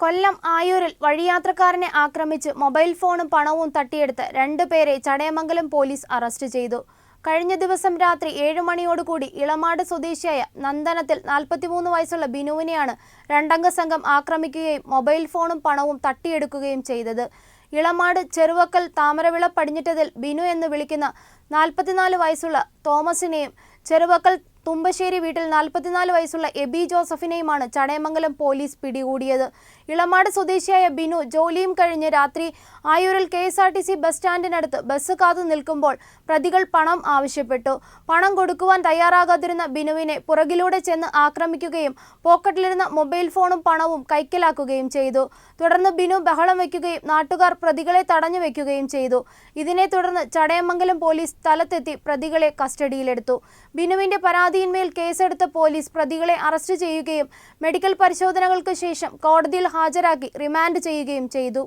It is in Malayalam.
കൊല്ലം ആയൂരിൽ വഴിയാത്രക്കാരനെ ആക്രമിച്ച് മൊബൈൽ ഫോണും പണവും തട്ടിയെടുത്ത് രണ്ടുപേരെ ചടയമംഗലം പോലീസ് അറസ്റ്റ് ചെയ്തു. കഴിഞ്ഞ ദിവസം രാത്രി ഏഴു മണിയോടുകൂടി ഇളമാട് സ്വദേശിയായ നന്ദനത്തിൽ നാൽപ്പത്തിമൂന്ന് വയസ്സുള്ള ബിനുവിനെയാണ് രണ്ടംഗ സംഘം ആക്രമിക്കുകയും മൊബൈൽ ഫോണും പണവും തട്ടിയെടുക്കുകയും ചെയ്തത്. ഇളമാട് ചെറുവക്കൽ താമരവിള പടിഞ്ഞിട്ടതിൽ ബിനു എന്ന് വിളിക്കുന്ന നാൽപ്പത്തിനാല് വയസ്സുള്ള തോമസിനെയും ചെറുവക്കൽ തുമ്പശ്ശേരി വീട്ടിൽ നാൽപ്പത്തിനാല് വയസ്സുള്ള എബി ജോസഫിനെയുമാണ് ചടയമംഗലം പോലീസ് പിടികൂടിയത്. ഇളമാട് സ്വദേശിയായ ബിനു ജോലിയും കഴിഞ്ഞ് രാത്രി ആയൂരിൽ K S R T C bus സ്റ്റാൻഡിനടുത്ത് bus കാത്തു നിൽക്കുമ്പോൾ പ്രതികൾ പണം ആവശ്യപ്പെട്ടു. പണം കൊടുക്കുവാൻ തയ്യാറാകാതിരുന്ന ബിനുവിനെ പുറകിലൂടെ ചെന്ന് ആക്രമിക്കുകയും പോക്കറ്റിലിരുന്ന മൊബൈൽ ഫോണും പണവും കൈക്കലാക്കുകയും ചെയ്തു. തുടർന്ന് ബിനു ബഹളം വയ്ക്കുകയും നാട്ടുകാർ പ്രതികളെ തടഞ്ഞു വെക്കുകയും ചെയ്തു. ഇതിനെ തുടർന്ന് ചടയമംഗലം പോലീസ് സ്ഥലത്തെത്തി പ്രതികളെ കസ്റ്റഡിയിലെടുത്തു. ബിനുവിന്റെ പരാതിയിന്മേൽ കേസെടുത്ത പോലീസ് പ്രതികളെ അറസ്റ്റ് ചെയ്യുകയും മെഡിക്കൽ പരിശോധനകൾക്ക് ശേഷം കോടതിയിൽ ഹാജരാക്കി റിമാൻഡ് ചെയ്യുകയും ചെയ്തു.